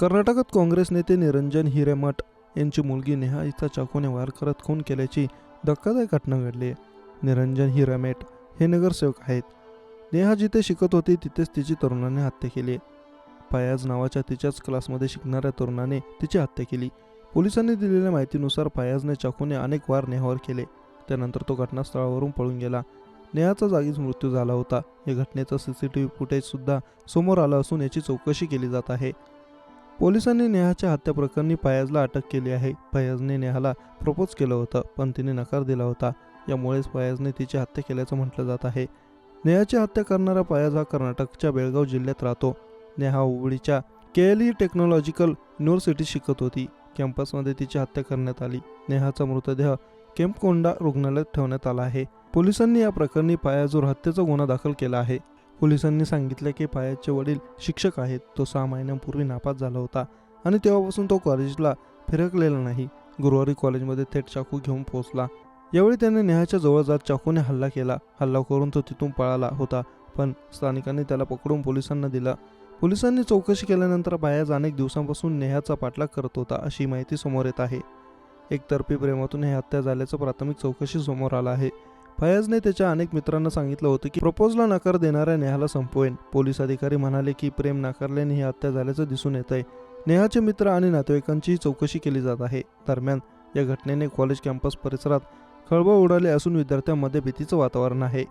कर्नाटकात काँग्रेस नेते निरंजन हिरेमठ यांची मुलगी नेहा हिचा चाकूने वार करत खून केल्याची धक्कादायक घटना घडली. निरंजन हिरेमेट हे नगरसेवक आहेत. नेहा जिथे शिकत होती तिथेच तिची तरुणाने हत्या केली. फयाज नावाच्या तिच्याच क्लासमध्ये शिकणाऱ्या तरुणाने तिची हत्या केली. पोलिसांनी दिलेल्या माहितीनुसार फयाजने चाकूने अनेक वार नेहावर केले. त्यानंतर तो घटनास्थळावरून पळून गेला. नेहाचा जागीच मृत्यू झाला होता. या घटनेचा सी सी टी व्ही समोर आलं असून याची चौकशी केली जात आहे. पोलिसांनी नेहाच्या हत्या प्रकरणी फयाजला अटक केली आहे. फयाजने नेहाला प्रपोज केलं होतं पण तिने नकार दिला होता. यामुळेच फयाजने तिची हत्या केल्याचं म्हटलं जात आहे. नेहाची हत्या करणारा फयाज हा कर्नाटकच्या बेळगाव जिल्ह्यात राहतो. Neha हुबळीच्या K L E technological university शिकत होती. कॅम्पसमध्ये तिची हत्या करण्यात आली. नेहाचा मृतदेह केम्पकोंडा रुग्णालयात ठेवण्यात आला आहे. पोलिसांनी या प्रकरणी फयाजवर हत्येचा गुन्हा दाखल केला आहे. पोलिसांनी सांगितले की पायाचे वडील शिक्षक आहेत. तो सहा महिन्यांपूर्वी नापास झाला होता आणि तेव्हापासून तो कॉलेजला फिरकलेला नाही. गुरुवारी कॉलेजमध्ये थेट चाकू घेऊन पोहोचला. यावेळी त्याने नेहाच्या जवळ जात चाकूने हल्ला केला. हल्ला करून तो तिथून पळाला होता पण स्थानिकांनी त्याला पकडून पोलिसांना दिला. पोलिसांनी चौकशी केल्यानंतर बायाज अनेक दिवसांपासून नेहाचा पाठलाग करत होता अशी माहिती समोर येत आहे. एकतर्फी प्रेमातून हे हत्या झाल्याचं प्राथमिक चौकशी समोर आलं आहे. फयाजने त्याच्या अनेक मित्रांना सांगितलं होतं की प्रपोजला नकार देणाऱ्या नेहाला संपवेन. पोलीस अधिकारी म्हणाले की प्रेम नाकारल्याने ही हत्या झाल्याचं दिसून येत आहे नेहाचे मित्र आणि नातेवाईकांचीही चौकशी केली जात आहे. दरम्यान या घटनेने कॉलेज कॅम्पस परिसरात खळबळ उडाली असून विद्यार्थ्यांमध्ये भीतीचं वातावरण आहे.